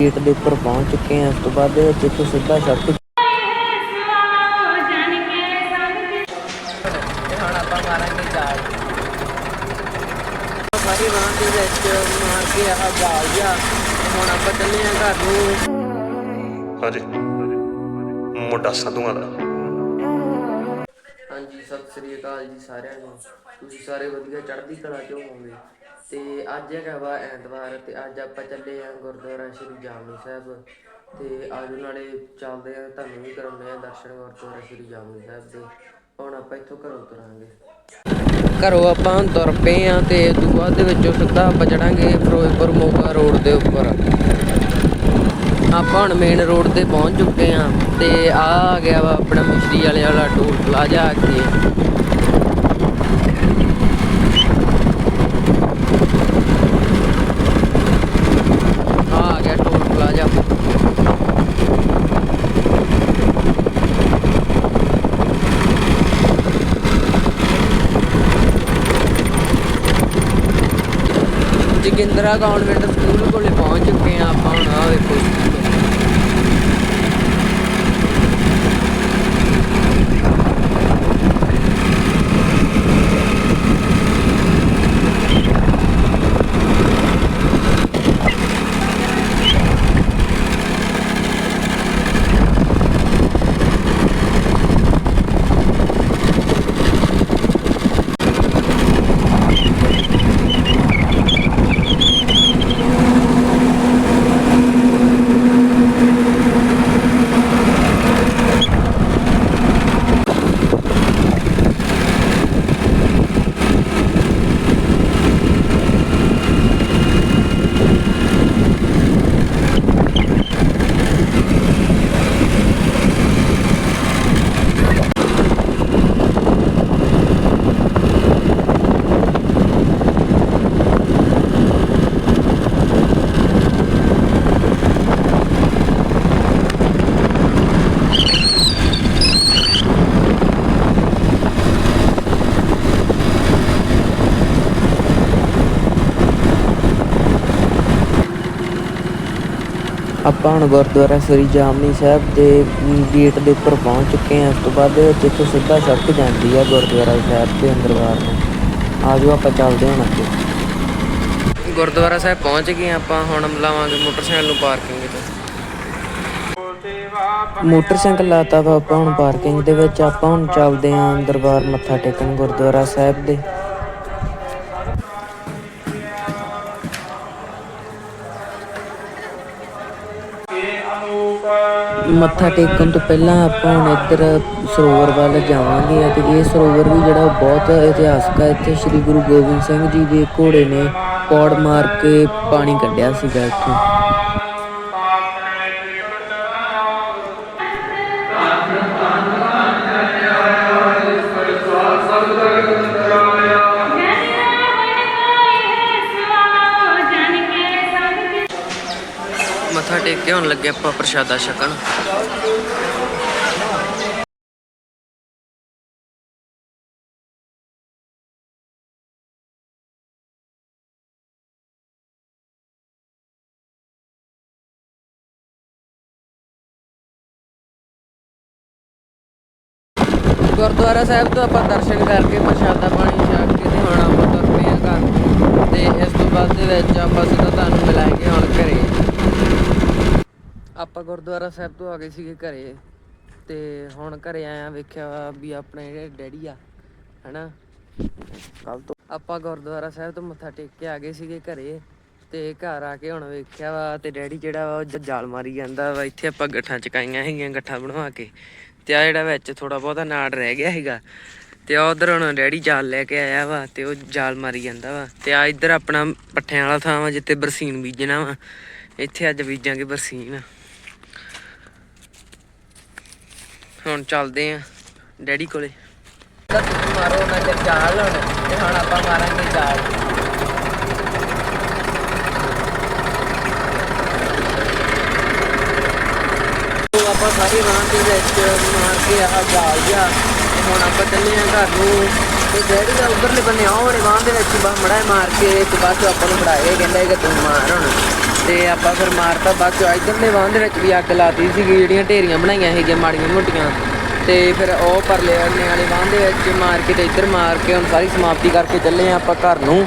Gate ਦੇ ਉੱਪਰ ਪਹੁੰਚ ਚੁੱਕੇ ਹਾਂ। ਉਸ ਤੋਂ ਬਾਅਦ ਦੇ ਵਿੱਚ ਇੱਥੋਂ ਸਿੱਧਾ ਸੜਕ ਤੇ ਹੁਣ ਆਪਾਂ ਮਾਰਾਂਗੇ ਜਾਲ ਸਾਰੀ ਰਾਤ ਦੇ ਵਿੱਚ ਮਾਰ ਕੇ ਆਹ ਜਾਲ ਜਿਹਾ ਤੇ ਹੁਣ ਆਪਾਂ ਚੱਲੇ ਆਂ ਘਰ ਨੂੰ ਹਾਂਜੀ। ਮੁੰਡਾ ਸੰਧੂਆਂ ਦਾ। ਹਾਂਜੀ ਸਤਿ ਸ੍ਰੀ ਅਕਾਲ ਜੀ ਸਾਰਿਆਂ ਨੂੰ। ਤੁਸੀਂ ਸਾਰੇ ਵਧੀਆ ਚੜ੍ਹਦੀ ਕਲਾ ਚ ਹੋਵੋਗੇ। ਤੇ ਅੱਜ ਹੈਗਾ ਵਾ ਐਤਵਾਰ ਤੇ ਅੱਜ ਆਪਾਂ ਚੱਲੇ ਆਂ ਗੁਰਦੁਆਰਾ ਸ਼੍ਰੀ ਜਾਮਨੀ ਸਾਹਿਬ ਤੇ ਆਜੋ ਨਾਲੇ ਚੱਲਦੇ ਆ ਤੁਹਾਨੂੰ ਵੀ ਕਰਾਉਂਦੇ ਆਂ ਦਰਸ਼ਨ ਗੁਰਦੁਆਰਾ ਸ਼੍ਰੀ ਜਾਮਨੀ ਸਾਹਿਬ ਦੇ। ਹੁਣ ਆਪਾਂ ਇੱਥੋਂ ਘਰੋਂ ਤੁਰਾਂਗੇ। ਘਰੋਂ ਆਪਾਂ ਹੁਣ ਤੁਰ ਪਏ ਆਂ ਤੇ ਦੂਆ ਦੇ ਵਿੱਚੋਂ ਸਿੱਧਾ ਆਪਾਂ ਚੜਾਂਗੇ ਫਿਰੋਜ਼ਪੁਰ ਮੋਗਾ ਰੋਡ ਦੇ ਉੱਪਰ। ਆਪਾਂ ਹੁਣ ਮੇਨ ਰੋਡ ਤੇ ਪਹੁੰਚ ਚੁੱਕੇ ਆਂ ਤੇ ਆ ਆ ਗਿਆ ਵਾ ਆਪਣਾ ਮਿਸ਼ਰੀ ਵਾਲੇ ਵਾਲਾ ਟੋਲ ਪਲਾਜ਼ਾ ਆ ਕੇ ਆ ਆ ਗਿਆ toll plaza Jogindra government school ਕੋਲੇ ਪਹੁੰਚ ਚੁੱਕੇ ਆ ਆਪਾਂ ਹੁਣ ਆ ਵੇਖੋ ਆਪਾਂ ਹੁਣ ਗੁਰਦੁਆਰਾ ਸ੍ਰੀ ਜਾਮਨੀ ਸਾਹਿਬ ਦੇ ਗੇਟ ਦੇ ਉੱਪਰ ਪਹੁੰਚ ਚੁੱਕੇ ਹਾਂ। ਉਸ ਤੋਂ ਬਾਅਦ ਦੇ ਸਿੱਧਾ ਸੜਕ ਜਾਂਦੀ ਹੈ ਗੁਰਦੁਆਰਾ ਸਾਹਿਬ ਦੇ ਅੰਦਰ ਬਾਹਰ ਨੂੰ। ਆਜੋ ਆਪਾਂ ਚੱਲਦੇ ਹਾਂ ਅੱਗੇ। ਗੁਰਦੁਆਰਾ ਸਾਹਿਬ ਪਹੁੰਚ ਗਏ ਆਪਾਂ, ਹੁਣ ਲਾਵਾਂਗੇ ਮੋਟਰਸਾਈਕਲ ਨੂੰ ਪਾਰਕਿੰਗ ਤੇ। ਮੋਟਰਸਾਈਕਲ ਲਾਤਾ ਵਾ ਆਪਾਂ ਹੁਣ ਪਾਰਕਿੰਗ ਦੇ ਵਿੱਚ। ਆਪਾਂ ਹੁਣ ਚੱਲਦੇ ਹਾਂ ਦਰਬਾਰ ਮੱਥਾ ਟੇਕਣ ਗੁਰਦੁਆਰਾ ਸਾਹਿਬ ਦੇ। ਮੱਥਾ ਟੇਕਣ ਤੋਂ ਪਹਿਲਾਂ ਆਪਾਂ ਹੁਣ ਇੱਧਰ ਸਰੋਵਰ ਵੱਲ ਜਾਵਾਂਗੇ ਅਤੇ ਇਹ ਸਰੋਵਰ ਵੀ ਜਿਹੜਾ ਬਹੁਤ ਇਤਿਹਾਸਕ ਹੈ ਇੱਥੇ ਸ੍ਰੀ ਗੁਰੂ ਗੋਬਿੰਦ ਸਿੰਘ ਜੀ ਦੇ ਘੋੜੇ ਨੇ ਪੌੜ ਮਾਰ ਕੇ ਪਾਣੀ ਕੱਢਿਆ ਸੀਗਾ ਇੱਥੋਂ। ਮੱਥਾ ਟੇਕ ਕੇ ਹੁਣ ਲੱਗੇ ਆਪਾਂ ਪ੍ਰਸ਼ਾਦਾ ਛਕਣ। ਗੁਰਦੁਆਰਾ ਸਾਹਿਬ ਤੋਂ ਆਪਾਂ ਦਰਸ਼ਨ ਕਰਕੇ ਪ੍ਰਸ਼ਾਦਾ ਪਾਣੀ ਛਕ ਕੇ ਤੇ ਹੁਣ ਆਪਾਂ ਤੁਰ ਪਏ ਹਾਂ ਘਰ। ਤੇ ਇਸ ਤੋਂ ਬਾਅਦ ਦੇ ਵਿੱਚ ਆਪਾਂ ਸਿੱਧਾ ਤੁਹਾਨੂੰ ਮਿਲਾਂਗੇ ਹੁਣ ਘਰੇ ਆਪਾਂ ਗੁਰਦੁਆਰਾ ਸਾਹਿਬ ਤੋਂ ਆ ਗਏ ਸੀਗੇ ਘਰੇ ਤੇ ਹੁਣ ਘਰੇ ਆਇਆ ਵੇਖਿਆ ਵਾ ਆਪਣੇ ਜਿਹੜੇ ਡੈਡੀ ਆ ਹਨਾ? ਕੱਲ ਤੋਂ ਆਪਾਂ ਗੁਰਦੁਆਰਾ ਸਾਹਿਬ ਤੋਂ ਮੱਥਾ ਟੇਕ ਕੇ ਆ ਗਏ ਸੀਗੇ ਘਰੇ ਤੇ ਘਰ ਆ ਕੇ ਹੁਣ ਵੇਖਿਆ ਵਾ ਤੇ ਡੈਡੀ ਜਿਹੜਾ ਵਾ ਉਹ ਜਾਲ ਮਾਰੀ ਜਾਂਦਾ ਵਾ। ਇੱਥੇ ਆਪਾਂ ਗੱਠਾਂ ਚਕਾਈਆਂ ਹੈਗੀਆਂ ਗੱਠਾਂ ਬਣਵਾ ਕੇ ਤੇ ਆ ਜਿਹੜਾ ਵਿੱਚ ਥੋੜਾ ਬਹੁਤਾ ਨਾੜ ਰਹਿ ਗਿਆ ਹੈਗਾ ਤੇ ਉਧਰ ਹੁਣ ਡੈਡੀ ਜਾਲ ਲੈ ਕੇ ਆਇਆ ਵਾ ਤੇ ਉਹ ਜਾਲ ਮਾਰੀ ਜਾਂਦਾ ਵਾ ਤੇ ਆ ਇੱਧਰ ਆਪਣਾ ਪੱਠਿਆਂ ਵਾਲਾ ਥਾਂ ਵਾ ਜਿੱਥੇ ਬਰਸੀਨ ਬੀਜਣਾ ਵਾ। ਇੱਥੇ ਅੱਜ ਬੀਜਾਂਗੇ ਬਰਸੀਨ। ਹੁਣ ਚੱਲਦੇ ਆ ਡੈਡੀ ਕੋਲੇ। ਤੁਸੀਂ ਮਾਰੋ ਨਾ ਤੇ ਜਾਲ ਹੁਣ, ਤੇ ਹੁਣ ਆਪਾਂ ਮਾਰਾਂਗੇ ਜਾਲ ਉਹ ਆਪਾਂ ਸਾਰੀ ਰਾਤ ਦੇ ਵਿੱਚ ਮਾਰ ਕੇ ਆਹ ਜਾਲ ਜਿਹਾ, ਤੇ ਹੁਣ ਆਪਾਂ ਚੱਲੇ ਆਂ ਘਰ ਨੂੰ। ਤੇ ਡੈਡੀ ਦਾ ਉੱਧਰਲੇ ਬੰਨੇ ਆਉਣੇ ਬਾਂਹ ਦੇ ਵਿੱਚ ਬਾ ਮੜਾ ਮਾਰ ਕੇ, ਤੇ ਬਾਅਦ ਆਪਾਂ ਨੂੰ ਫੜਾਏ, ਕਹਿੰਦਾ ਕਿ ਤੂੰ ਮਾਰ ਹੁਣ। ਤੇ ਆਪਾਂ ਫਿਰ ਮਾਰਤਾ ਬਾਅਦ ਚੋਂ ਇਧਰਲੇ ਵਾਹਨ ਦੇ ਵਿੱਚ ਵੀ ਅੱਗ ਲਾਤੀ ਸੀਗੀ, ਜਿਹੜੀਆਂ ਢੇਰੀਆਂ ਬਣਾਈਆਂ ਸੀਗੀਆਂ ਮਾੜੀਆਂ ਮੋਟੀਆਂ। ਤੇ ਫਿਰ ਉਹ ਪਰਲੇ ਅੰਨੇ ਵਾਲੇ ਵਾਹਨ ਦੇ ਵਿੱਚ ਮਾਰ ਕੇ ਤੇ ਇੱਧਰ ਮਾਰ ਕੇ ਹੁਣ ਸਾਰੀ ਸਮਾਪਤੀ ਕਰਕੇ ਚੱਲੇ ਆ ਆਪਾਂ ਘਰ ਨੂੰ।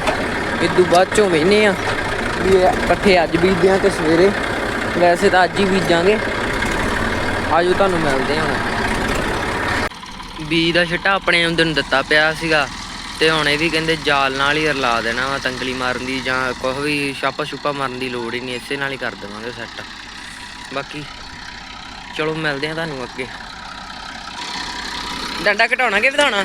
ਇਦੋਂ ਬਾਅਦ ਚੋਂ ਵੇਨੇ ਆ ਵੀ ਇਕੱਠੇ ਅੱਜ ਬੀਜਦੇ ਆ ਤੇ ਸਵੇਰੇ। ਵੈਸੇ ਤਾਂ ਅੱਜ ਹੀ ਬੀਜਾਂਗੇ। ਆਜੋ ਤੁਹਾਨੂੰ ਮਿਲਦੇ ਹਾਂ ਬੀਜ ਦਾ ਛਿੱਟਾ ਆਪਣੇ ਆਉਂਦੇ ਨੂੰ ਦਿੱਤਾ ਪਿਆ ਸੀਗਾ। ਤੇ ਹੁਣ ਇਹ ਵੀ ਕਹਿੰਦੇ ਜਾਲ ਨਾਲ ਹੀ ਰਲਾ ਦੇਣਾ ਵਾ, ਤੰਗਲੀ ਮਾਰਨ ਦੀ ਜਾਂ ਕੁਛ ਵੀ ਛਾਪਾ ਛੁਪਾ ਮਾਰਨ ਦੀ ਲੋੜ ਹੀ ਨਹੀਂ, ਇਸੇ ਨਾਲ ਹੀ ਕਰ ਦੇਵਾਂਗੇ ਸੈੱਟ ਬਾਕੀ ਚਲੋ ਮਿਲਦੇ ਆ ਤੁਹਾਨੂੰ ਅੱਗੇ। ਡੰਡਾ ਘਟਾਉਣਾ ਕਿ ਵਧਾਉਣਾ?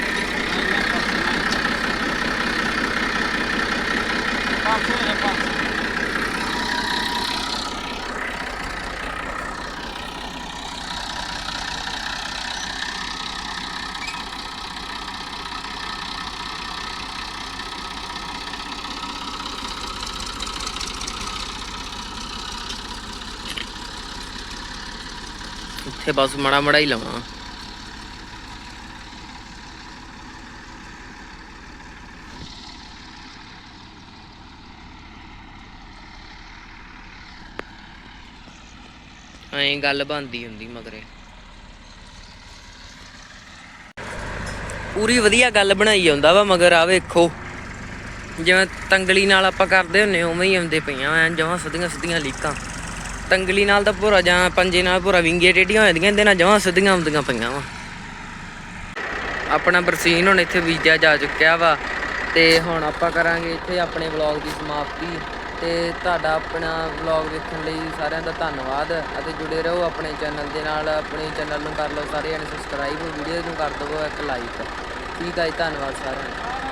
ਇੱਥੇ ਬਸ ਮੜਾ ਮੜਾ ਹੀ ਲਾਉਣਾ ਐਂ ਗੱਲ ਬੰਦੀ ਹੁੰਦੀ ਮਗਰੇ। ਪੂਰੀ ਵਧੀਆ ਗੱਲ ਬਣਾਈ ਜਾਂਦਾ ਵਾ ਮਗਰ ਆ ਵੇਖੋ। ਜਿਵੇਂ ਤੰਗਲੀ ਨਾਲ ਆਪਾਂ ਕਰਦੇ ਹੁੰਨੇ ਉਵੇਂ ਹੀ ਆਉਂਦੇ ਪਈਆਂ ਐ, ਜਮਾਂ ਸਿੱਧੀਆਂ ਸਿੱਧੀਆਂ ਲੀਕਾਂ। ਤੰਗਲੀ ਨਾਲ ਤਾਂ ਪੂਰਾ ਜਾਂ ਪੰਜੇ ਨਾਲ ਪੂਰਾ ਵਿੰਗੇ ਟੇਡੀਆਂ ਹੋ ਜਾਂਦੀਆਂ ਇਹਦੇ ਨਾਲ ਜਮਾਂ ਸਿੱਧੀਆਂ ਆਉਂਦੀਆਂ ਪਈਆਂ ਵਾ। ਆਪਣਾ ਬਰਸੀਨ ਹੁਣ ਇੱਥੇ ਬੀਜਿਆ ਜਾ ਚੁੱਕਿਆ ਵਾ, ਤੇ ਹੁਣ ਆਪਾਂ ਕਰਾਂਗੇ ਇੱਥੇ ਆਪਣੇ ਵਲੌਗ ਦੀ ਸਮਾਪਤੀ। ਤੇ ਤੁਹਾਡਾ ਆਪਣਾ ਵਲੌਗ ਵੇਖਣ ਲਈ ਸਾਰਿਆਂ ਦਾ ਧੰਨਵਾਦ, ਅਤੇ ਜੁੜੇ ਰਹੋ ਆਪਣੇ ਚੈਨਲ ਦੇ ਨਾਲ। ਆਪਣੇ ਚੈਨਲ ਨੂੰ ਕਰ ਲਓ ਸਾਰੇ ਜਣੇ ਸਬਸਕ੍ਰਾਈਬ ਵੀਡੀਓ ਨੂੰ ਕਰ ਦਿਓ ਇੱਕ ਲਾਈਕ ਠੀਕ ਹੈ ਜੀ, ਧੰਨਵਾਦ ਸਾਰਿਆਂ ਦਾ।